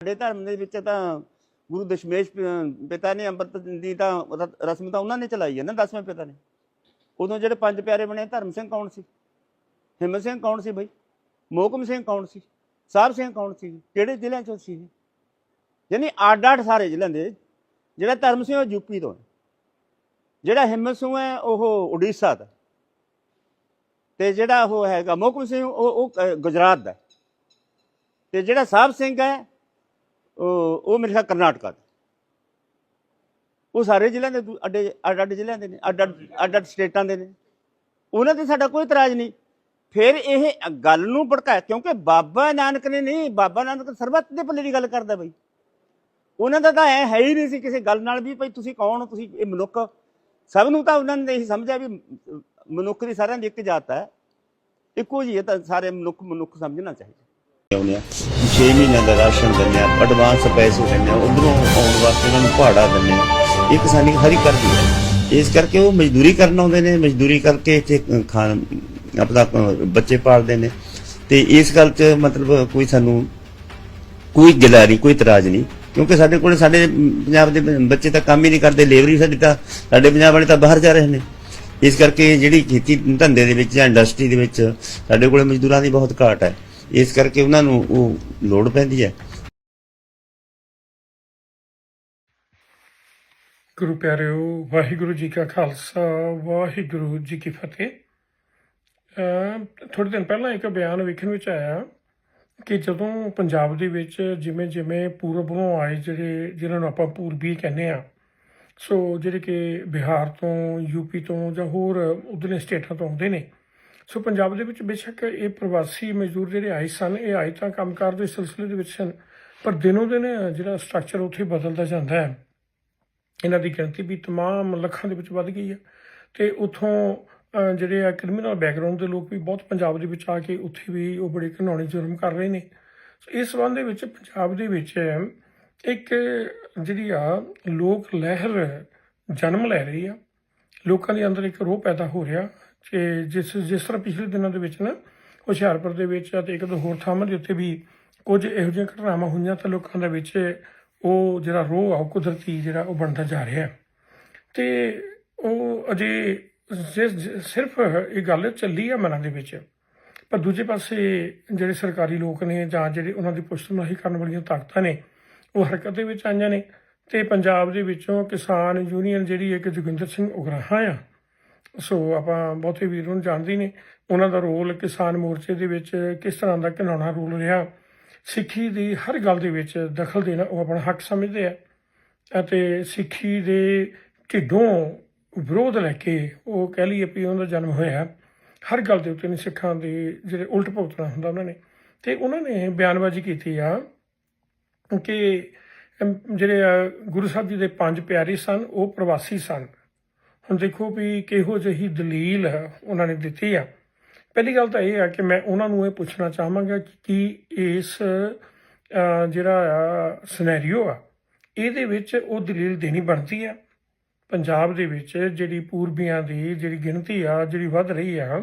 ਸਾਡੇ ਧਰਮ ਦੇ ਵਿੱਚ ਤਾਂ ਗੁਰੂ ਦਸ਼ਮੇਸ਼ ਪਿਤਾ ਨੇ ਅੰਮ੍ਰਿਤ ਦੀ ਤਾਂ ਰਸਮ ਤਾਂ ਉਹਨਾਂ ਨੇ ਚਲਾਈ ਹੈ ਨਾ, ਦਸਵੇਂ ਪਿਤਾ ਨੇ। ਉਦੋਂ ਜਿਹੜੇ ਪੰਜ ਪਿਆਰੇ ਬਣੇ, ਧਰਮ ਸਿੰਘ ਕੌਣ ਸੀ? ਹਿੰਮਤ ਸਿੰਘ ਕੌਣ ਸੀ ਬਈ? ਮੋਹਕਮ ਸਿੰਘ ਕੌਣ ਸੀ? ਸਾਹਿਬ ਸਿੰਘ ਕੌਣ ਸੀ? ਕਿਹੜੇ ਜ਼ਿਲ੍ਹਿਆਂ ਚੋਂ ਸੀ ਯਾਨੀ ਅੱਡ ਅੱਡ ਸਾਰੇ ਜ਼ਿਲ੍ਹਿਆਂ ਦੇ, ਜਿਹੜਾ ਧਰਮ ਸਿੰਘ ਉਹ ਯੂਪੀ ਤੋਂ ਹੈ। ਜਿਹੜਾ ਹਿੰਮਤ ਸਿੰਘ ਹੈ, ਉਹ ਉੜੀਸਾ ਦਾ ਤੇ ਜਿਹੜਾ ਉਹ ਹੈਗਾ ਮੋਹਕਮ ਸਿੰਘ, ਉਹ ਉਹ ਗੁਜਰਾਤ ਦਾ ਤੇ ਜਿਹੜਾ ਸਾਹਿਬ ਸਿੰਘ ਹੈ ਉਹ ਉਹ ਮੇਰੇ ਖਿਆਲ ਕਰਨਾਟਕਾ ਦੇ। ਉਹ ਸਾਰੇ ਜ਼ਿਲ੍ਹਿਆਂ ਦੇ ਅੱਡੇ ਅੱਡ ਅੱਡ ਜ਼ਿਲ੍ਹਿਆਂ ਦੇ ਨੇ, ਅੱਡ ਅੱਡ ਸਟੇਟਾਂ ਦੇ ਨੇ। ਉਹਨਾਂ ਤੇ ਸਾਡਾ ਕੋਈ ਇਤਰਾਜ਼ ਨਹੀਂ। ਫਿਰ ਇਹ ਗੱਲ ਨੂੰ ਭੜਕਾਇਆ, ਕਿਉਂਕਿ ਬਾਬਾ ਨਾਨਕ ਨੇ ਨਹੀਂ, ਬਾਬਾ ਨਾਨਕ ਸਰਬੱਤ ਦੇ ਭਲੇ ਦੀ ਗੱਲ ਕਰਦਾ ਬਈ। ਉਹਨਾਂ ਦਾ ਤਾਂ ਐ ਹੈ ਹੀ ਨਹੀਂ ਸੀ ਕਿਸੇ ਗੱਲ ਨਾਲ ਵੀ ਭਾਈ ਤੁਸੀਂ ਕੌਣ ਹੋ, ਤੁਸੀਂ ਇਹ ਮਨੁੱਖ। ਸਭ ਨੂੰ ਤਾਂ ਉਹਨਾਂ ਨੇ ਇਹੀ ਸਮਝਿਆ ਵੀ ਮਨੁੱਖ ਦੀ ਸਾਰਿਆਂ ਦੀ ਇੱਕ ਜਾਤ ਹੈ। ਇੱਕੋ ਜਿਹੀ ਹੈ ਤਾਂ ਸਾਰੇ ਮਨੁੱਖ ਮਨੁੱਖ ਸਮਝਣਾ ਚਾਹੀਦਾ। 6 ਮਹੀਨਿਆਂ ਦਾ ਰਾਸ਼ਨ ਦਿੰਦੇ ਆ ਐਡਵਾਂਸ ਪੈਸੇ ਦਿੰਦੇ ਆ ਉਧਰੋਂ ਆਉਣ ਵਾਸਤੇ ਉਹਨਾਂ ਨੂੰ ਭਾੜਾ ਦਿੰਦੇ ਆ ਇਹ ਕਿਸਾਨੀ ਹਰੀ ਕਰਦੀ ਹੈ। ਇਸ ਕਰਕੇ ਉਹ ਮਜ਼ਦੂਰੀ ਕਰਨ ਆਉਂਦੇ ਨੇ, ਮਜ਼ਦੂਰੀ ਕਰਕੇ ਇੱਥੇ ਖਾਣ, ਆਪਣਾ ਬੱਚੇ ਪਾਲਦੇ ਨੇ। ਤੇ ਇਸ ਗੱਲ 'ਚ ਮਤਲਬ ਕੋਈ ਸਾਨੂੰ ਕੋਈ ਗਿਲਾ ਨਹੀਂ, ਕੋਈ ਇਤਰਾਜ਼ ਨਹੀਂ। ਕਿਉਂਕਿ ਸਾਡੇ ਕੋਲ ਸਾਡੇ ਪੰਜਾਬ ਦੇ ਬੱਚੇ ਤਾਂ ਕੰਮ ਹੀ ਨਹੀਂ ਕਰਦੇ ਲੇਬਰ ਹੀ ਸਾਡੀ ਤਾਂ, ਸਾਡੇ ਪੰਜਾਬ ਵਾਲੇ ਤਾਂ ਬਾਹਰ ਜਾ ਰਹੇ ਨੇ। ਇਸ ਕਰਕੇ ਜਿਹੜੀ ਖੇਤੀ ਧੰਦੇ ਦੇ ਵਿੱਚ ਜਾਂ ਇੰਡਸਟਰੀ ਦੇ ਵਿੱਚ ਸਾਡੇ ਕੋਲ ਮਜ਼ਦੂਰਾਂ ਦੀ ਬਹੁਤ ਘਾਟ ਹੈ। ਇਸ ਕਰਕੇ ਉਹਨਾਂ ਨੂੰ ਉਹ ਲੋੜ ਪੈਂਦੀ ਹੈ। ਗੁਰੂ ਪਿਆਰਿਓ, ਵਾਹਿਗੁਰੂ ਜੀ ਕਾ ਖਾਲਸਾ, ਵਾਹਿਗੁਰੂ ਜੀ ਕੀ ਫਤਿਹ। ਅਹ ਥੋੜੇ ਦਿਨ ਪਹਿਲਾਂ ਇੱਕ ਬਿਆਨ ਵੇਖਣ ਵਿੱਚ ਆਇਆ ਕਿ ਜਦੋਂ ਪੰਜਾਬ ਦੇ ਵਿੱਚ ਜਿਵੇਂ ਜਿਵੇਂ ਪੂਰਬੋਂ ਆਏ ਜਿਹੜੇ, ਜਿਹਨਾਂ ਨੂੰ ਆਪਾਂ ਪੂਰਬੀ ਕਹਿੰਦੇ ਆ ਸੋ ਜਿਹੜੇ ਕਿ ਬਿਹਾਰ ਤੋਂ ਯੂਪੀ ਤੋਂ ਜਾਂ ਹੋਰ ਉਧਰਲੇ ਸਟੇਟਾਂ ਤੋਂ ਆਉਂਦੇ ਨੇ ਸੋ ਪੰਜਾਬ ਦੇ ਵਿੱਚ ਬੇਸ਼ੱਕ ਇਹ ਪ੍ਰਵਾਸੀ ਮਜ਼ਦੂਰ ਜਿਹੜੇ ਆਏ ਸਨ, ਇਹ ਆਏ ਤਾਂ ਕੰਮਕਾਰ ਦੇ ਸਿਲਸਿਲੇ ਦੇ ਵਿੱਚ ਸਨ, ਪਰ ਦਿਨੋਂ ਦਿਨ ਜਿਹੜਾ ਸਟਰਕਚਰ ਉੱਥੇ ਬਦਲਦਾ ਜਾਂਦਾ ਹੈ। ਇਹਨਾਂ ਦੀ ਗਿਣਤੀ ਵੀ ਤਮਾਮ ਲੱਖਾਂ ਦੇ ਵਿੱਚ ਵੱਧ ਗਈ ਹੈ ਤੇ ਉਥੋਂ ਜਿਹੜੇ ਆ ਕ੍ਰਿਮੀਨਲ ਬੈਕਗ੍ਰਾਉਂਡ ਦੇ ਲੋਕ ਵੀ ਬਹੁਤ ਪੰਜਾਬ ਦੇ ਵਿੱਚ ਆ ਕੇ ਉੱਥੇ ਵੀ ਉਹ ਬੜੇ ਘਿਨੌਣੇ ਜੁਰਮ ਕਰ ਰਹੇ ਨੇ। ਸੋ ਇਸ ਸੰਬੰਧ ਦੇ ਵਿੱਚ ਪੰਜਾਬ ਦੇ ਵਿੱਚ ਇੱਕ ਜਿਹੜੀ ਆ ਲੋਕ ਲਹਿਰ ਜਨਮ ਲੈ ਰਹੀ ਆ। ਲੋਕਾਂ ਦੇ ਅੰਦਰ ਇੱਕ ਰੋਹ ਪੈਦਾ ਹੋ ਰਿਹਾ ਕਿ ਜਿਸ ਜਿਸ ਤਰ੍ਹਾਂ ਪਿਛਲੇ ਦਿਨਾਂ ਦੇ ਵਿੱਚ ਨਾ, ਹੁਸ਼ਿਆਰਪੁਰ ਦੇ ਵਿੱਚ ਅਤੇ ਇੱਕ ਦੋ ਹੋਰ ਥਾਵਾਂ ਦੇ ਉੱਤੇ ਵੀ ਕੁਝ ਇਹੋ ਜਿਹੀਆਂ ਘਟਨਾਵਾਂ ਹੋਈਆਂ ਤਾਂ ਲੋਕਾਂ ਦੇ ਵਿੱਚ ਉਹ ਜਿਹੜਾ ਰੋਹ ਆ, ਉਹ ਕੁਦਰਤੀ ਜਿਹੜਾ ਉਹ ਬਣਦਾ ਜਾ ਰਿਹਾ ਹੈ। ਤੇ ਉਹ ਅਜੇ ਸਿਰਫ ਇਹ ਗੱਲ ਚੱਲੀ ਆ ਮਨਾਂ ਦੇ ਵਿੱਚ, ਪਰ ਦੂਜੇ ਪਾਸੇ ਜਿਹੜੇ ਸਰਕਾਰੀ ਲੋਕ ਨੇ ਜਾਂ ਜਿਹੜੇ ਉਹਨਾਂ ਦੀ ਪੁਸ਼ਤਨਾਹੀ ਕਰਨ ਵਾਲੀਆਂ ਤਾਕਤਾਂ ਨੇ, ਉਹ ਹਰਕਤ ਦੇ ਵਿੱਚ ਆਈਆਂ ਨੇ ਤੇ ਪੰਜਾਬ ਦੇ ਵਿੱਚੋਂ ਕਿਸਾਨ ਯੂਨੀਅਨ ਜਿਹੜੀ ਇੱਕ ਜੋਗਿੰਦਰ ਸਿੰਘ ਉਗਰਾਹਾਂ ਆ ਸੋ ਆਪਾਂ ਬਹੁਤੇ ਵੀਰ ਨੂੰ ਜਾਣਦੇ ਨੇ ਉਹਨਾਂ ਦਾ ਰੋਲ ਕਿਸਾਨ ਮੋਰਚੇ ਦੇ ਵਿੱਚ ਕਿਸ ਤਰ੍ਹਾਂ ਦਾ ਘਿਨਾਉਣਾ ਰੋਲ ਰਿਹਾ, ਸਿੱਖੀ ਦੀ ਹਰ ਗੱਲ ਦੇ ਵਿੱਚ ਦਖਲ ਦੇਣਾ ਉਹ ਆਪਣਾ ਹੱਕ ਸਮਝਦੇ ਆ। ਅਤੇ ਸਿੱਖੀ ਦੇ ਢਿੱਡੋਂ ਵਿਰੋਧ ਲੈ ਕੇ ਉਹ ਕਹਿ ਲਈਏ ਵੀ ਉਹਨਾਂ ਦਾ ਜਨਮ ਹੋਇਆ ਹਰ ਗੱਲ ਦੇ ਉੱਤੇ ਨਹੀਂ ਸਿੱਖਾਂ ਦੇ ਜਿਹੜੇ ਉਲਟ ਭੁਗਤਣਾ ਹੁੰਦਾ ਉਹਨਾਂ ਨੇ। ਤੇ ਉਹਨਾਂ ਨੇ ਬਿਆਨਬਾਜ਼ੀ ਕੀਤੀ ਆ ਕਿ ਜਿਹੜੇ ਆ ਗੁਰੂ ਸਾਹਿਬ ਜੀ ਦੇ ਪੰਜ ਪਿਆਰੇ ਸਨ, ਉਹ ਪ੍ਰਵਾਸੀ ਸਨ। ਹੁਣ ਦੇਖੋ ਵੀ ਕਿਹੋ ਜਿਹੀ ਦਲੀਲ ਉਹਨਾਂ ਨੇ ਦਿੱਤੀ ਆ। ਪਹਿਲੀ ਗੱਲ ਤਾਂ ਇਹ ਆ ਕਿ ਮੈਂ ਉਹਨਾਂ ਨੂੰ ਇਹ ਪੁੱਛਣਾ ਚਾਹਾਂਗਾ ਕਿ ਕੀ ਇਸ ਜਿਹੜਾ ਆ ਸਿਨੈਰੀਓ ਆ, ਇਹਦੇ ਵਿੱਚ ਉਹ ਦਲੀਲ ਦੇਣੀ ਬਣਦੀ ਆ? ਪੰਜਾਬ ਦੇ ਵਿੱਚ ਜਿਹੜੀ ਪੂਰਬੀਆਂ ਦੀ ਜਿਹੜੀ ਗਿਣਤੀ ਆ, ਜਿਹੜੀ ਵੱਧ ਰਹੀ ਆ,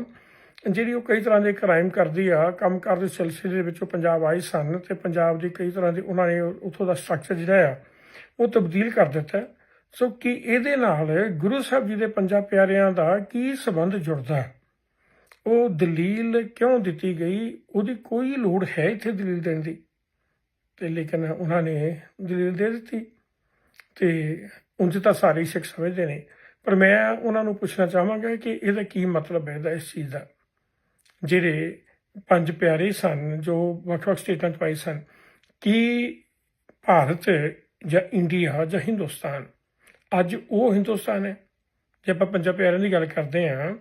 ਜਿਹੜੀ ਉਹ ਕਈ ਤਰ੍ਹਾਂ ਦੇ ਕ੍ਰਾਈਮ ਕਰਦੀ ਆ, ਕੰਮ ਕੰਮਕਾਰ ਦੇ ਸਿਲਸਿਲੇ ਦੇ ਵਿੱਚ ਉਹ ਪੰਜਾਬ ਆਏ ਸਨ ਤੇ ਪੰਜਾਬ ਦੀ ਕਈ ਤਰ੍ਹਾਂ ਦੇ ਉਹਨਾਂ ਨੇ ਉੱਥੋਂ ਦਾ ਸਟਰਕਚਰ ਜਿਹੜਾ ਆ, ਉਹ ਤਬਦੀਲ ਕਰ ਦਿੱਤਾ। ਸੋ ਕਿ ਇਹਦੇ ਨਾਲ ਗੁਰੂ ਸਾਹਿਬ ਜੀ ਦੇ ਪੰਜਾਂ ਪਿਆਰਿਆਂ ਦਾ ਕੀ ਸੰਬੰਧ ਜੁੜਦਾ ਹੈ? ਉਹ ਦਲੀਲ ਕਿਉਂ ਦਿੱਤੀ ਗਈ? ਉਹਦੀ ਕੋਈ ਲੋੜ ਹੈ ਇੱਥੇ ਦਲੀਲ ਦੇਣ ਦੀ? ਤੇ ਲੇਕਿਨ ਉਹਨਾਂ ਨੇ ਦਲੀਲ ਦੇ ਦਿੱਤੀ ਤੇ ਉਂਝ ਤਾਂ ਸਾਰੇ ਸਿੱਖ ਸਮਝਦੇ ਨੇ। ਪਰ ਮੈਂ ਉਹਨਾਂ ਨੂੰ ਪੁੱਛਣਾ ਚਾਹਾਂਗਾ ਕਿ ਇਹਦਾ ਕੀ ਮਤਲਬ ਹੈ ਇਹਦਾ ਇਸ ਚੀਜ਼ ਦਾ? ਜਿਹੜੇ ਪੰਜ ਪਿਆਰੇ ਸਨ, ਜੋ ਵੱਖ-ਵੱਖ ਸਟੇਟਾਂ 'ਚ ਪਾਏ ਸਨ, ਕੀ ਭਾਰਤ ਜਾਂ ਇੰਡੀਆ ਜਾਂ ਹਿੰਦੁਸਤਾਨ ਅੱਜ ਉਹ ਹਿੰਦੁਸਤਾਨ ਹੈ। ਜੇ ਆਪਾਂ ਪੰਜਾਂ ਪਿਆਰਿਆਂ ਦੀ ਗੱਲ ਕਰਦੇ ਹਾਂ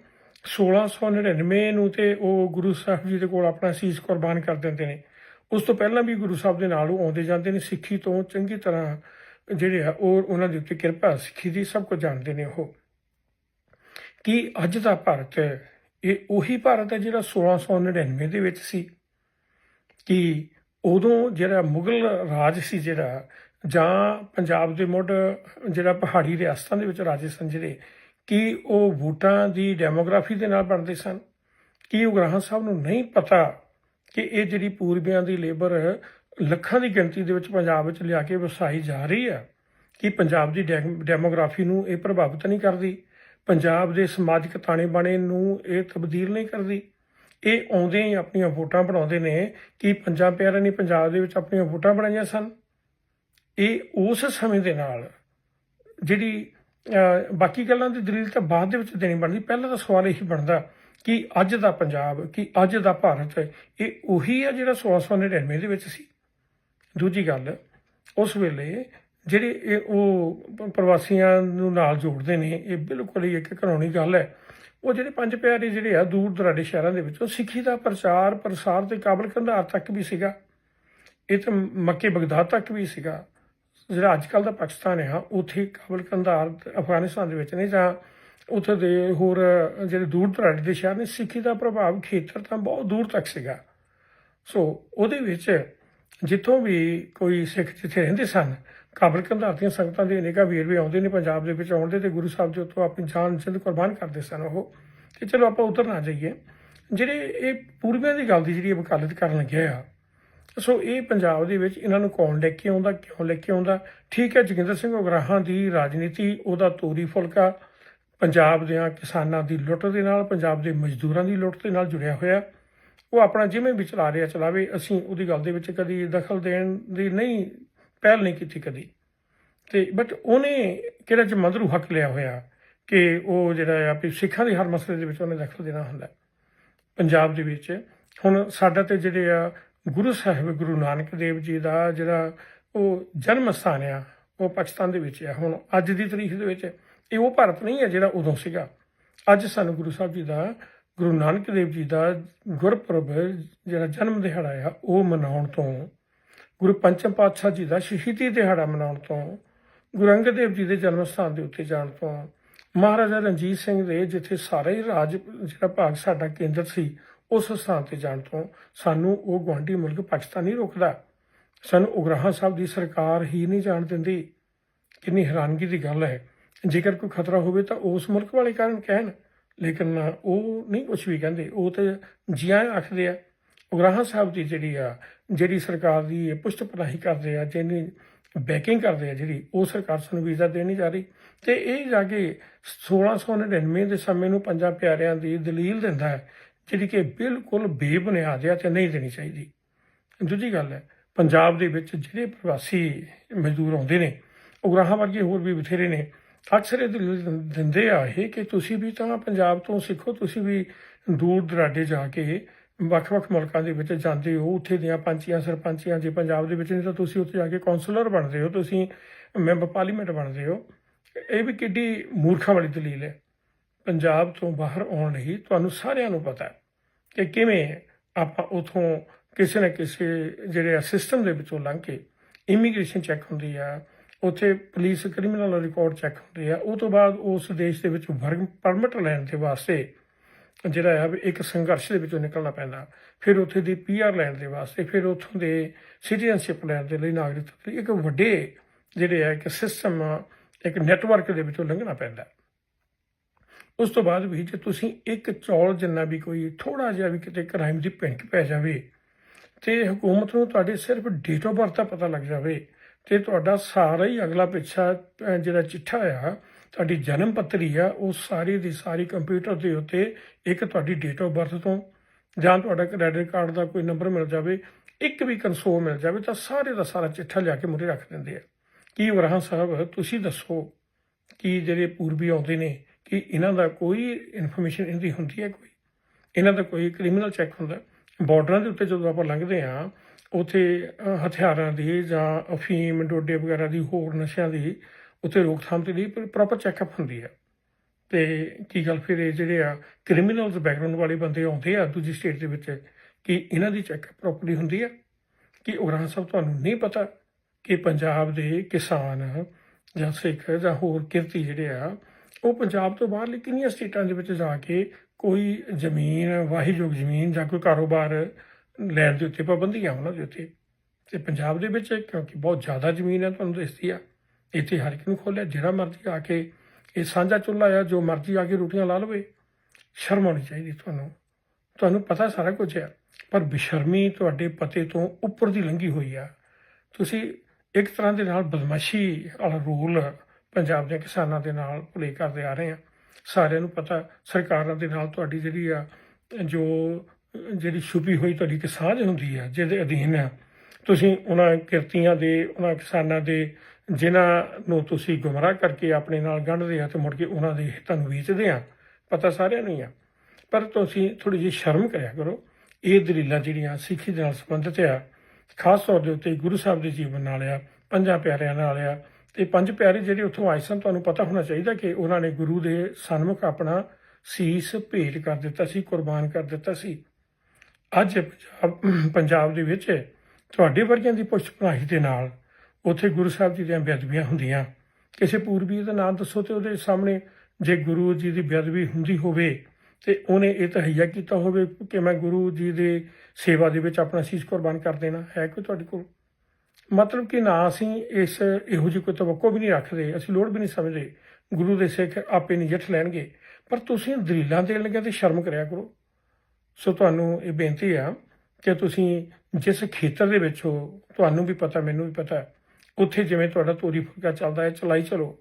1699 ਨੂੰ ਤੇ ਉਹ ਗੁਰੂ ਸਾਹਿਬ ਜੀ ਦੇ ਕੋਲ ਆਪਣਾ ਸੀਸ ਕੁਰਬਾਨ ਕਰ ਦਿੰਦੇ ਨੇ। ਉਸ ਤੋਂ ਪਹਿਲਾਂ ਵੀ ਗੁਰੂ ਸਾਹਿਬ ਦੇ ਨਾਲ ਉਹ ਆਉਂਦੇ ਜਾਂਦੇ ਨੇ। ਸਿੱਖੀ ਤੋਂ ਚੰਗੀ ਤਰ੍ਹਾਂ ਜਿਹੜੇ ਆ, ਉਹ ਉਹਨਾਂ ਦੇ ਉੱਤੇ ਕਿਰਪਾ ਸਿੱਖੀ ਦੀ ਸਭ ਕੁਝ ਜਾਣਦੇ ਨੇ ਉਹ। ਕੀ ਅੱਜ ਦਾ ਭਾਰਤ, ਇਹ ਉਹੀ ਭਾਰਤ ਹੈ ਜਿਹੜਾ 1699 ਦੇ ਵਿੱਚ ਸੀ? ਕਿ ਉਦੋਂ ਜਿਹੜਾ ਮੁਗਲ ਰਾਜ ਸੀ ਜਿਹੜਾ ਜਾਂ ਪੰਜਾਬ ਦੇ ਮੁੱਢ ਜਿਹੜਾ ਪਹਾੜੀ ਰਿਆਸਤਾਂ ਦੇ ਵਿੱਚ ਰਾਜੇ ਸਨ ਜਿਹੜੇ ਕੀ ਉਹ ਵੋਟਾਂ ਦੀ ਡੈਮੋਗ੍ਰਾਫੀ ਦੇ ਨਾਲ ਬਣਦੇ ਸਨ? ਕੀ ਉਗਰਾਹਾਂ ਸਾਹਿਬ ਨੂੰ ਨਹੀਂ ਪਤਾ ਕਿ ਇਹ ਜਿਹੜੀ ਪੂਰਬੀਆਂ ਦੀ ਲੇਬਰ ਲੱਖਾਂ ਦੀ ਗਿਣਤੀ ਦੇ ਵਿੱਚ ਪੰਜਾਬ ਵਿੱਚ ਲਿਆ ਕੇ ਵਸਾਈ ਜਾ ਰਹੀ ਹੈ ਕਿ ਪੰਜਾਬ ਦੀ ਡੈ- ਡੈਮੋਗ੍ਰਾਫੀ ਨੂੰ ਇਹ ਪ੍ਰਭਾਵਿਤ ਨਹੀਂ ਕਰਦੀ? ਪੰਜਾਬ ਦੇ ਸਮਾਜਿਕ ਤਾਣੇ ਬਾਣੇ ਨੂੰ ਇਹ ਤਬਦੀਲ ਨਹੀਂ ਕਰਦੀ? ਇਹ ਆਉਂਦੇ ਹੀ ਆਪਣੀਆਂ ਵੋਟਾਂ ਬਣਾਉਂਦੇ ਨੇ, ਕਿ ਪੰਜਾਂ ਪਿਆਰਿਆਂ ਨੇ ਪੰਜਾਬ ਦੇ ਵਿੱਚ ਆਪਣੀਆਂ ਵੋਟਾਂ ਬਣਾਈਆਂ ਸਨ? ਇਹ ਉਸ ਸਮੇਂ ਦੇ ਨਾਲ ਜਿਹੜੀ ਬਾਕੀ ਗੱਲਾਂ ਦੀ ਦਲੀਲ ਤਾਂ ਬਾਅਦ ਦੇ ਵਿੱਚ ਦੇਣੀ ਬਣਦੀ। ਪਹਿਲਾਂ ਤਾਂ ਸਵਾਲ ਇਹੀ ਬਣਦਾ ਕਿ ਅੱਜ ਦਾ ਪੰਜਾਬ, ਕਿ ਅੱਜ ਦਾ ਭਾਰਤ, ਇਹ ਉਹੀ ਆ ਜਿਹੜਾ 1699 ਦੇ ਵਿੱਚ ਸੀ? ਦੂਜੀ ਗੱਲ, ਉਸ ਵੇਲੇ ਜਿਹੜੇ ਇਹ ਉਹ ਪ੍ਰਵਾਸੀਆਂ ਨੂੰ ਨਾਲ ਜੋੜਦੇ ਨੇ, ਇਹ ਬਿਲਕੁਲ ਹੀ ਇੱਕ ਕਾਨੂੰਨੀ ਗੱਲ ਹੈ। ਉਹ ਜਿਹੜੇ ਪੰਜ ਪਿਆਰੇ ਜਿਹੜੇ ਆ, ਦੂਰ ਦਰਾਡੇ ਸ਼ਹਿਰਾਂ ਦੇ ਵਿੱਚੋਂ ਸਿੱਖੀ ਦਾ ਪ੍ਰਚਾਰ ਪ੍ਰਸਾਰ ਤੇ ਕਾਬਲ ਕੰਧਾਰ ਤੱਕ ਵੀ ਸੀਗਾ। ਇਹ ਤਾਂ ਮੱਕੇ ਬਗਦਾਦ ਤੱਕ ਵੀ ਸੀਗਾ। ਜਿਹੜਾ ਅੱਜ ਕੱਲ ਦਾ ਪਾਕਿਸਤਾਨ ਆ, ਉੱਥੇ ਕਾਬਲ ਕੰਧਾਰ ਅਫਗਾਨਿਸਤਾਨ ਦੇ ਵਿੱਚ ਨਹੀਂ ਜਾਂ ਉੱਥੇ ਦੇ ਹੋਰ ਜਿਹੜੇ ਦੂਰ ਦਰਾਡੇ ਦੇ ਸ਼ਹਿਰ ਨੇ, ਸਿੱਖੀ ਦਾ ਪ੍ਰਭਾਵ ਖੇਤਰ ਤਾਂ ਬਹੁਤ ਦੂਰ ਤੱਕ ਸੀਗਾ। ਸੋ ਉਹਦੇ ਵਿੱਚ ਜਿੱਥੋਂ ਵੀ ਕੋਈ ਸਿੱਖ ਜਿੱਥੇ ਰਹਿੰਦੇ ਸਨ, ਕਾਬਲ ਕੰਧਾਰ ਦੀਆਂ ਸੰਗਤਾਂ ਦੇ ਅਨੇਕਾਂ ਵੇਰਵੇ ਆਉਂਦੇ ਨੇ, ਪੰਜਾਬ ਦੇ ਵਿੱਚ ਆਉਂਦੇ ਤੇ ਗੁਰੂ ਸਾਹਿਬ ਜੀ ਉੱਤੋਂ ਆਪਣੀ ਜਾਨ ਜਿੰਦ ਕੁਰਬਾਨ ਕਰਦੇ ਸਨ ਉਹ। ਤੇ ਚਲੋ ਆਪਾਂ ਉਧਰ ਨਾ ਜਾਈਏ। ਜਿਹੜੇ ਇਹ ਪੂਰਬੀਆਂ ਦੀ ਗੱਲ ਦੀ ਜਿਹੜੀ ਇਹ ਵਕਾਲਤ ਕਰਨ ਲੱਗਿਆ ਆ ਸੋ ਇਹ ਪੰਜਾਬ ਦੇ ਵਿੱਚ ਇਹਨਾਂ ਨੂੰ ਕੌਣ ਲੈ ਕੇ ਆਉਂਦਾ, ਕਿਉਂ ਲੈ ਕੇ ਆਉਂਦਾ? ਠੀਕ ਹੈ, ਜੋਗਿੰਦਰ ਸਿੰਘ ਉਗਰਾਹਾਂ ਦੀ ਰਾਜਨੀਤੀ, ਉਹਦਾ ਤੋਰੀ ਫੁਲਕਾ ਪੰਜਾਬ ਦੇ ਕਿਸਾਨਾਂ ਦੀ ਲੁੱਟ ਦੇ ਨਾਲ, ਪੰਜਾਬ ਦੇ ਮਜ਼ਦੂਰਾਂ ਦੀ ਲੁੱਟ ਦੇ ਨਾਲ ਜੁੜਿਆ ਹੋਇਆ। ਉਹ ਆਪਣਾ ਜਿਵੇਂ ਵੀ ਚਲਾ ਰਿਹਾ ਚਲਾਵੇ, ਅਸੀਂ ਉਹਦੀ ਗੱਲ ਦੇ ਵਿੱਚ ਕਦੀ ਦਖਲ ਦੇਣ ਦੀ ਨਹੀਂ, ਪਹਿਲ ਨਹੀਂ ਕੀਤੀ ਕਦੀ। ਤੇ ਬਟ ਉਹਨੇ ਕਿਹੜਾ ਚ ਮੰਦਰੂ ਹੱਕ ਲਿਆ ਹੋਇਆ ਕਿ ਉਹ ਜਿਹੜਾ ਆ ਵੀ ਸਿੱਖਾਂ ਦੇ ਹਰ ਮਸਲੇ ਦੇ ਵਿੱਚ ਉਹਨੇ ਦਖਲ ਦੇਣਾ ਹੁੰਦਾ। ਪੰਜਾਬ ਦੇ ਵਿੱਚ ਹੁਣ ਸਾਡਾ ਤੇ ਜਿਹੜੇ ਆ ਗੁਰੂ ਸਾਹਿਬ ਗੁਰੂ ਨਾਨਕ ਦੇਵ ਜੀ ਦਾ ਜਿਹੜਾ ਉਹ ਜਨਮ ਸਥਾਨ ਆ, ਉਹ ਪਾਕਿਸਤਾਨ ਦੇ ਵਿੱਚ ਆ। ਹੁਣ ਅੱਜ ਦੀ ਤਰੀਕ ਦੇ ਵਿੱਚ ਇਹ ਉਹ ਭਾਰਤ ਨਹੀਂ ਹੈ ਜਿਹੜਾ ਉਦੋਂ ਸੀਗਾ। ਅੱਜ ਸਾਨੂੰ ਗੁਰੂ ਸਾਹਿਬ ਜੀ ਦਾ, ਗੁਰੂ ਨਾਨਕ ਦੇਵ ਜੀ ਦਾ ਗੁਰਪੁਰਬ ਜਿਹੜਾ ਜਨਮ ਦਿਹਾੜਾ ਆ, ਉਹ ਮਨਾਉਣ ਤੋਂ, ਗੁਰੂ ਪੰਚਮ ਪਾਤਸ਼ਾਹ ਜੀ ਦਾ ਸ਼ਹੀਦੀ ਦਿਹਾੜਾ ਮਨਾਉਣ ਤੋਂ, ਗੁਰੂ ਅੰਗਦ ਦੇਵ ਜੀ ਦੇ ਜਨਮ ਸਥਾਨ ਦੇ ਉੱਤੇ ਜਾਣ ਤੋਂ, ਮਹਾਰਾਜਾ ਰਣਜੀਤ ਸਿੰਘ ਦੇ ਜਿੱਥੇ ਸਾਰਾ ਹੀ ਰਾਜ ਜਿਹੜਾ ਭਾਗ ਸਾਡਾ ਕੇਂਦਰ ਸੀ ਉਸ ਸਥਾਨ ਤੇ ਜਾਣ ਤੋਂ ਸਾਨੂੰ ਉਹ ਗੁਆਂਢੀ ਮੁਲਕ ਪਾਕਿਸਤਾਨ ਨਹੀਂ ਰੋਕਦਾ। ਸਾਨੂੰ ਉਗਰਾਹਾਂ ਸਾਹਿਬ ਦੀ ਸਰਕਾਰ ਹੀ ਨਹੀਂ ਜਾਣ ਦਿੰਦੀ। ਕਿੰਨੀ ਹੈਰਾਨਗੀ ਦੀ ਗੱਲ ਹੈ। ਜੇਕਰ ਕੋਈ ਖਤਰਾ ਹੋਵੇ ਤਾਂ ਉਸ ਮੁਲਕ ਵਾਲੇ ਕਾਰਨ ਕਹਿਣ। ਲੇਕਿਨ ਉਹ ਨਹੀਂ ਕੁਝ ਵੀ ਕਹਿੰਦੇ। ਉਹ ਤੇ ਜੀਆਂ ਆਖਦੇ ਆ। ਉਗਰਾਹਾਂ ਸਾਹਿਬ ਦੀ ਜਿਹੜੀ ਆ, ਜਿਹੜੀ ਸਰਕਾਰ ਦੀ ਇਹ ਪਨਾਹੀ ਕਰਦੇ ਆ, ਜਿਹਨੀ ਬੈਕਿੰਗ ਕਰਦੇ ਆ ਜਿਹੜੀ, ਉਹ ਸਰਕਾਰ ਸਾਨੂੰ ਵੀਜ਼ਾ ਦੇਣ ਨਹੀਂ ਜਾ ਰਹੀ। ਤੇ ਇਹ ਜਾ ਕੇ 1699 ਦੇ ਸਮੇਂ ਨੂੰ ਪੰਜਾਂ ਪਿਆਰਿਆਂ ਦੀ ਦਲੀਲ ਦਿੰਦਾ ਹੈ। ਜਿਹੜੀ ਕਿ ਬਿਲਕੁਲ ਬੇਬੁਨਿਆਦ ਹੈ ਤੇ ਨਹੀਂ ਦੇਣੀ ਚਾਹੀਦੀ। ਦੂਜੀ ਗੱਲ ਹੈ, ਪੰਜਾਬ ਦੇ ਵਿੱਚ ਜਿਹੜੇ ਪ੍ਰਵਾਸੀ ਮਜ਼ਦੂਰ ਆਉਂਦੇ ਨੇ ਉਗਰਾਹਾਂ ਵਰਗੇ ਹੋਰ ਵੀ ਬਥੇਰੇ ਨੇ। ਅਕਸਰ ਇਹ ਦਲੀਲ ਦਿੰਦੇ ਆ ਇਹ ਕਿ ਤੁਸੀਂ ਵੀ ਤਾਂ ਪੰਜਾਬ ਤੋਂ ਸਿੱਖੋ, ਤੁਸੀਂ ਵੀ ਦੂਰ ਦਰਾਡੇ ਜਾ ਕੇ ਵੱਖ-ਵੱਖ ਮੁਲਕਾਂ ਦੇ ਵਿੱਚ ਜਾਂਦੇ ਹੋ, ਉੱਥੇ ਦੀਆਂ ਪੰਚੀਆਂ, ਸਰਪੰਚੀਆਂ ਜੇ ਪੰਜਾਬ ਦੇ ਵਿੱਚ ਨਹੀਂ ਤਾਂ ਤੁਸੀਂ ਉੱਥੇ ਜਾ ਕੇ ਕਾਉਂਸਲਰ ਬਣਦੇ ਹੋ, ਤੁਸੀਂ ਮੈਂਬਰ ਪਾਰਲੀਮੈਂਟ ਬਣਦੇ ਹੋ। ਇਹ ਵੀ ਕਿੱਡੀ ਮੂਰਖਾਂ ਵਾਲੀ ਦਲੀਲ ਹੈ। ਪੰਜਾਬ ਤੋਂ ਬਾਹਰ ਆਉਣ ਲਈ ਤੁਹਾਨੂੰ ਸਾਰਿਆਂ ਨੂੰ ਪਤਾ ਕਿ ਕਿਵੇਂ ਆਪਾਂ ਉਥੋਂ ਕਿਸੇ ਨਾ ਕਿਸੇ ਜਿਹੜੇ ਸਿਸਟਮ ਦੇ ਵਿੱਚੋਂ ਲੰਘ ਕੇ ਇਮੀਗ੍ਰੇਸ਼ਨ ਚੈੱਕ ਹੁੰਦੀ ਆ, ਉੱਥੇ ਪੁਲਿਸ ਕ੍ਰਿਮੀਨਲ ਰਿਕਾਰਡ ਚੈੱਕ ਹੁੰਦੇ ਆ, ਉਹ ਤੋਂ ਬਾਅਦ ਉਸ ਦੇਸ਼ ਦੇ ਵਿੱਚ ਵਰਕ ਪਰਮਿਟ ਲੈਣ ਦੇ ਵਾਸਤੇ ਜਿਹੜਾ ਆ ਵੀ ਇੱਕ ਸੰਘਰਸ਼ ਦੇ ਵਿੱਚੋਂ ਨਿਕਲਣਾ ਪੈਂਦਾ, ਫਿਰ ਉੱਥੇ ਦੀ ਪੀਆਰ ਲੈਣ ਦੇ ਵਾਸਤੇ, ਫਿਰ ਉੱਥੋਂ ਦੇ ਸਿਟੀਜ਼ਨਸ਼ਿਪ ਲੈਣ ਦੇ ਲਈ ਨਾਗਰਿਕਤਾ ਲਈ ਇੱਕ ਵੱਡੇ ਜਿਹੜੇ ਆ ਕਿ ਸਿਸਟਮ ਇੱਕ ਨੈਟਵਰਕ ਦੇ ਵਿੱਚੋਂ ਲੰਘਣਾ ਪੈਂਦਾ। ਉਸ ਤੋਂ ਬਾਅਦ ਵੀ ਜੇ ਤੁਸੀਂ ਇੱਕ ਚੌਲ ਜਿੰਨਾ ਵੀ ਕੋਈ ਥੋੜਾ ਜਿਹਾ ਵੀ ਕਿਤੇ ਕ੍ਰਾਈਮ ਦੀ ਭਿਣਕ ਪੈ ਜਾਵੇ, ਤੇ ਹਕੂਮਤ ਨੂੰ ਤੁਹਾਡੇ ਸਿਰਫ ਡੇਟ ਆਫ ਬਰਥ ਦਾ ਪਤਾ ਲੱਗ ਜਾਵੇ, ਤੇ ਤੁਹਾਡਾ ਸਾਰਾ ਹੀ ਅਗਲਾ ਪਿੱਛਾ ਜਿਹੜਾ ਚਿੱਠਾ ਆ, ਤੁਹਾਡੀ ਜਨਮ ਪੱਤਰੀ ਆ, ਉਹ ਸਾਰੀ ਦੀ ਸਾਰੀ ਕੰਪਿਊਟਰ ਦੇ ਉੱਤੇ ਇੱਕ ਤੁਹਾਡੀ ਡੇਟ ਆਫ ਬਰਥ ਤੋਂ ਜਾਂ ਤੁਹਾਡਾ ਕ੍ਰੈਡਿਟ ਕਾਰਡ ਦਾ ਕੋਈ ਨੰਬਰ ਮਿਲ ਜਾਵੇ, ਇੱਕ ਵੀ ਕੰਸੋ ਮਿਲ ਜਾਵੇ, ਤਾਂ ਸਾਰੇ ਦਾ ਸਾਰਾ ਚਿੱਠਾ ਲਿਆ ਕੇ ਮੁਰੇ ਰੱਖ ਦਿੰਦੇ ਆ। ਕੀ ਵਰਾਹਾਂ ਸਾਹਿਬ, ਤੁਸੀਂ ਦੱਸੋ, ਕਿ ਜਿਹੜੇ ਪੂਰਬੀ ਆਉਂਦੇ ਨੇ ਕਿ ਇਹਨਾਂ ਦਾ ਕੋਈ ਇਨਫੋਰਮੇਸ਼ਨ ਇਹਦੀ ਹੁੰਦੀ ਹੈ ਕੋਈ? ਇਹਨਾਂ ਦਾ ਕੋਈ ਕ੍ਰਿਮੀਨਲ ਚੈੱਕ ਹੁੰਦਾ? ਬਾਰਡਰਾਂ ਦੇ ਉੱਤੇ ਜਦੋਂ ਆਪਾਂ ਲੰਘਦੇ ਆ ਉਥੇ ਹਥਿਆਰਾਂ ਦੀ ਜਾਂ ਅਫੀਮ, ਡੋਡੇ ਵਗੈਰਾ ਦੀ, ਹੋਰ ਨਸ਼ਿਆਂ ਦੀ ਉਥੇ ਰੋਕਥਾਮ 'ਤੇ ਲਈ ਪ੍ਰੋਪਰ ਚੈੱਕਅਪ ਹੁੰਦੀ ਹੈ। ਤੇ ਕੀ ਗੱਲ ਫਿਰ ਇਹ ਜਿਹੜੇ ਆ ਕ੍ਰਿਮੀਨਲਸ ਬੈਕਗ੍ਰਾਉਂਡ ਵਾਲੇ ਬੰਦੇ ਆਉਂਦੇ ਆ ਦੂਜੀ ਸਟੇਟ ਦੇ ਵਿੱਚ, ਕਿ ਇਹਨਾਂ ਦੀ ਚੈੱਕਅਪ ਪ੍ਰੋਪਰਲੀ ਹੁੰਦੀ ਹੈ ਕਿ ਉਗਰਾਹਾਂ ਸਾਹਿਬ ਤੁਹਾਨੂੰ ਨਹੀਂ ਪਤਾ ਕਿ ਪੰਜਾਬ ਦੇ ਕਿਸਾਨ ਜਾਂ ਸਿੱਖ ਜਾਂ ਹੋਰ ਕਿਰਤੀ ਜਿਹੜੇ ਆ ਉਹ ਪੰਜਾਬ ਤੋਂ ਬਾਹਰਲੀ ਕਿੰਨੀਆਂ ਸਟੇਟਾਂ ਦੇ ਵਿੱਚ ਜਾ ਕੇ ਕੋਈ ਜ਼ਮੀਨ ਵਾਹੀਯੋਗ ਜ਼ਮੀਨ ਜਾਂ ਕੋਈ ਕਾਰੋਬਾਰ ਲੈਣ ਦੇ ਉੱਤੇ ਪਾਬੰਦੀਆਂ ਉਹਨਾਂ ਦੇ ਉੱਤੇ? ਤੇ ਪੰਜਾਬ ਦੇ ਵਿੱਚ ਕਿਉਂਕਿ ਬਹੁਤ ਜ਼ਿਆਦਾ ਜ਼ਮੀਨ ਹੈ ਤੁਹਾਨੂੰ ਦੱਸਦੀ ਆ। ਇੱਥੇ ਹਰ ਇੱਕ ਨੂੰ ਖੋਲਿਆ, ਜਿਹੜਾ ਮਰਜ਼ੀ ਆ ਕੇ ਇਹ ਸਾਂਝਾ ਚੁੱਲ੍ਹਾ ਆ, ਜੋ ਮਰਜ਼ੀ ਆ ਕੇ ਰੋਟੀਆਂ ਲਾ ਲਵੇ, ਸ਼ਰਮ ਆਉਣੀ ਚਾਹੀਦੀ ਤੁਹਾਨੂੰ। ਤੁਹਾਨੂੰ ਪਤਾ ਸਾਰਾ ਕੁਝ ਹੈ ਪਰ ਬੇਸ਼ਰਮੀ ਤੁਹਾਡੇ ਪਤੇ ਤੋਂ ਉੱਪਰ ਦੀ ਲੰਘੀ ਹੋਈ ਆ। ਤੁਸੀਂ ਇੱਕ ਤਰ੍ਹਾਂ ਦੇ ਨਾਲ ਬਦਮਾਸ਼ੀ ਵਾਲਾ ਰੋਲ ਪੰਜਾਬ ਦੇ ਕਿਸਾਨਾਂ ਦੇ ਨਾਲ ਪਲੇ ਕਰਦੇ ਆ ਰਹੇ ਆ। ਸਾਰਿਆਂ ਨੂੰ ਪਤਾ ਸਰਕਾਰਾਂ ਦੇ ਨਾਲ ਤੁਹਾਡੀ ਜਿਹੜੀ ਆ, ਜੋ, ਜਿਹੜੀ ਛੁਪੀ ਹੋਈ ਤੁਹਾਡੀ ਇੱਕ ਸਾਂਝ ਹੁੰਦੀ ਆ, ਜਿਹਦੇ ਅਧੀਨ ਆ। ਤੁਸੀਂ ਉਹਨਾਂ ਕਿਰਤੀਆਂ ਦੇ, ਉਹਨਾਂ ਕਿਸਾਨਾਂ ਦੇ, ਜਿਨ੍ਹਾਂ ਨੂੰ ਤੁਸੀਂ ਗੁੰਮਰਾਹ ਕਰਕੇ ਆਪਣੇ ਨਾਲ ਗੰਢਦੇ ਆ ਤੇ ਮੁੜ ਕੇ ਉਹਨਾਂ ਦੇ ਹਿੱਤਾਂ ਨੂੰ ਵੇਚਦੇ ਆ, ਪਤਾ ਸਾਰਿਆਂ ਨੂੰ ਹੀ ਆ। ਪਰ ਤੁਸੀਂ ਥੋੜੀ ਜਿਹੀ ਸ਼ਰਮ ਕਰਿਆ ਕਰੋ। ਇਹ ਦਲੀਲਾਂ ਜਿਹੜੀਆਂ ਸਿੱਖੀ ਦੇ ਨਾਲ ਸੰਬੰਧਿਤ ਆ, ਖਾਸ ਤੌਰ ਦੇ ਉੱਤੇ ਗੁਰੂ ਸਾਹਿਬ ਦੇ ਜੀਵਨ ਨਾਲ ਆ, ਪੰਜਾਂ ਪਿਆਰਿਆਂ ਨਾਲ ਆ ਤੇ ਪੰਜ ਪਿਆਰੇ ਜਿਹੜੇ ਉੱਥੋਂ ਆਏ ਸਨ, ਤੁਹਾਨੂੰ ਪਤਾ ਹੋਣਾ ਚਾਹੀਦਾ ਕਿ ਉਹਨਾਂ ਨੇ ਗੁਰੂ ਦੇ ਸਨਮੁਖ ਆਪਣਾ ਸੀਸ ਭੇਟ ਕਰ ਦਿੱਤਾ ਸੀ, ਕੁਰਬਾਨ ਕਰ ਦਿੱਤਾ ਸੀ। ਅੱਜ ਪੰਜਾਬ ਪੰਜਾਬ ਦੇ ਵਿੱਚ ਤੁਹਾਡੇ ਵਰਗਿਆਂ ਦੀ ਪੁਸ਼ਟ ਪਨਾਹੀ ਦੇ ਨਾਲ ਉੱਥੇ ਗੁਰੂ ਸਾਹਿਬ ਜੀ ਦੀਆਂ ਬੇਅਦਬੀਆਂ ਹੁੰਦੀਆਂ। ਕਿਸੇ ਪੂਰਬੀ ਦਾ ਨਾਮ ਦੱਸੋ ਤੇ ਉਹਦੇ ਸਾਹਮਣੇ ਜੇ ਗੁਰੂ ਜੀ ਦੀ ਬੇਅਦਬੀ ਹੁੰਦੀ ਹੋਵੇ ਤੇ ਉਹਨੇ ਇਹ ਤਹਈਆ ਕੀਤਾ ਹੋਵੇ ਕਿ ਮੈਂ ਗੁਰੂ ਜੀ ਦੇ ਸੇਵਾ ਦੇ ਵਿੱਚ ਆਪਣਾ ਸੀਸ ਕੁਰਬਾਨ ਕਰ ਦੇਣਾ। ਹੈ ਕੋਈ ਤੁਹਾਡੇ ਕੋਲ? ਮਤਲਬ ਕਿ ਨਾ ਅਸੀਂ ਇਸ ਇਹੋ ਜਿਹੀ ਕੋਈ ਤਵੱਕੋ ਵੀ ਨਹੀਂ ਰੱਖਦੇ, ਅਸੀਂ ਲੋੜ ਵੀ ਨਹੀਂ ਸਮਝਦੇ, ਗੁਰੂ ਦੇ ਸਿੱਖ ਆਪੇ ਨਜਿੱਠ ਲੈਣਗੇ, ਪਰ ਤੁਸੀਂ ਦਲੀਲਾਂ ਦੇਣ ਲੱਗੇ ਤੇ ਸ਼ਰਮ ਕਰਿਆ ਕਰੋ। ਸੋ ਤੁਹਾਨੂੰ ਇਹ ਬੇਨਤੀ ਆ ਕਿ ਤੁਸੀਂ ਜਿਸ ਖੇਤਰ ਦੇ ਵਿੱਚ ਹੋ, ਤੁਹਾਨੂੰ ਵੀ ਪਤਾ, ਮੈਨੂੰ ਵੀ ਪਤਾ, ਉੱਥੇ ਜਿਵੇਂ ਤੁਹਾਡਾ ਤੋਰੀ ਫੁਲਕਾ ਚੱਲਦਾ ਹੈ, ਚਲਾਈ ਚਲੋ।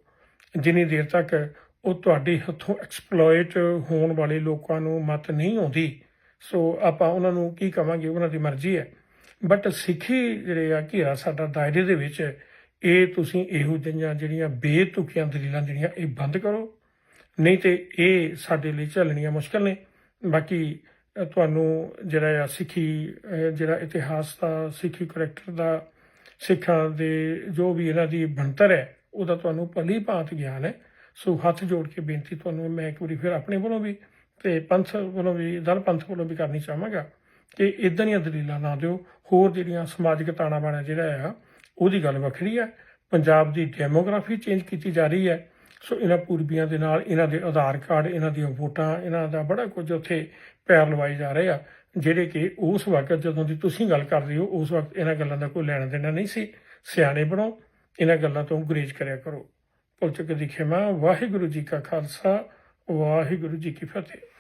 ਜਿੰਨੀ ਦੇਰ ਤੱਕ ਉਹ ਤੁਹਾਡੇ ਹੱਥੋਂ ਐਕਸਪਲੋਇਟ ਹੋਣ ਵਾਲੇ ਲੋਕਾਂ ਨੂੰ ਮਤ ਨਹੀਂ ਆਉਂਦੀ, ਸੋ ਆਪਾਂ ਉਹਨਾਂ ਨੂੰ ਕੀ ਕਵਾਂਗੇ, ਉਹਨਾਂ ਦੀ ਮਰਜ਼ੀ ਹੈ। ਬਟ ਸਿੱਖੀ ਜਿਹੜੇ ਆ ਘੇਰਾ ਸਾਡਾ ਦਾਇਰੇ ਦੇ ਵਿੱਚ ਹੈ, ਇਹ ਤੁਸੀਂ ਇਹੋ ਜਿਹੀਆਂ ਜਿਹੜੀਆਂ ਬੇਤੁਕੀਆਂ ਦਲੀਲਾਂ ਜਿਹੜੀਆਂ ਇਹ ਬੰਦ ਕਰੋ। ਨਹੀਂ ਤੇ ਇਹ ਸਾਡੇ ਲਈ ਝੱਲਣੀਆਂ ਮੁਸ਼ਕਲ ਨੇ। ਬਾਕੀ ਤੁਹਾਨੂੰ ਜਿਹੜਾ ਆ ਸਿੱਖੀ ਜਿਹੜਾ ਇਤਿਹਾਸ ਦਾ ਸਿੱਖੀ ਕਰੈਕਟਰ ਦਾ ਸਿੱਖਾਂ ਦੇ ਜੋ ਵੀ ਇਹਨਾਂ ਦੀ ਬਣਤਰ ਹੈ ਉਹਦਾ ਤੁਹਾਨੂੰ ਭਲੀ ਭਾਂਤ ਗਿਆਨ ਹੈ। ਸੋ ਹੱਥ ਜੋੜ ਕੇ ਬੇਨਤੀ ਤੁਹਾਨੂੰ ਮੈਂ ਇੱਕ ਵਾਰੀ ਫਿਰ ਆਪਣੇ ਵੱਲੋਂ ਵੀ ਤੇ ਪੰਥ ਵੱਲੋਂ ਵੀ ਦਲ ਪੰਥ ਵੱਲੋਂ ਵੀ ਕਰਨੀ ਚਾਹਾਂਗਾ। ਕਿ ਇਦਾਂ ਦੀਆਂ ਦਲੀਲਾਂ ਨਾ ਦਿਓ। ਹੋਰ ਜਿਹੜੀਆਂ ਸਮਾਜਿਕ ਤਾਣਾ ਬਾਣਾ ਜਿਹੜਾ ਆ, ਉਹਦੀ ਗੱਲ ਵੱਖਰੀ ਹੈ ਪੰਜਾਬ ਦੀ ਡੈਮੋਗ੍ਰਾਫੀ ਚੇਂਜ ਕੀਤੀ ਜਾ ਰਹੀ ਹੈ। ਸੋ ਇਹਨਾਂ ਪੂਰਬੀਆਂ ਦੇ ਨਾਲ ਇਹਨਾਂ ਦੇ ਆਧਾਰ ਕਾਰਡ, ਇਹਨਾਂ ਦੀਆਂ ਵੋਟਾਂ, ਇਹਨਾਂ ਦਾ ਬੜਾ ਕੁਝ ਉੱਥੇ ਪੈਰ ਲਵਾਏ ਜਾ ਰਹੇ ਆ, ਜਿਹੜੇ ਕਿ ਉਸ ਵਕਤ ਜਦੋਂ ਦੀ ਤੁਸੀਂ ਗੱਲ ਕਰਦੇ ਹੋ, ਉਸ ਵਕਤ ਇਹਨਾਂ ਗੱਲਾਂ ਦਾ ਕੋਈ ਲੈਣਾ ਦੇਣਾ ਨਹੀਂ ਸੀ। ਸਿਆਣੇ ਬਣੋ, ਇਹਨਾਂ ਗੱਲਾਂ ਤੋਂ ਗੁਰੇਜ਼ ਕਰਿਆ ਕਰੋ। ਭੁੱਲ ਕੇ ਦਿਖੇ ਮੈਂ ਵਾਹਿਗੁਰੂ ਜੀ ਕਾ ਖਾਲਸਾ, ਵਾਹਿਗੁਰੂ ਜੀ ਕੀ ਫਤਿਹ।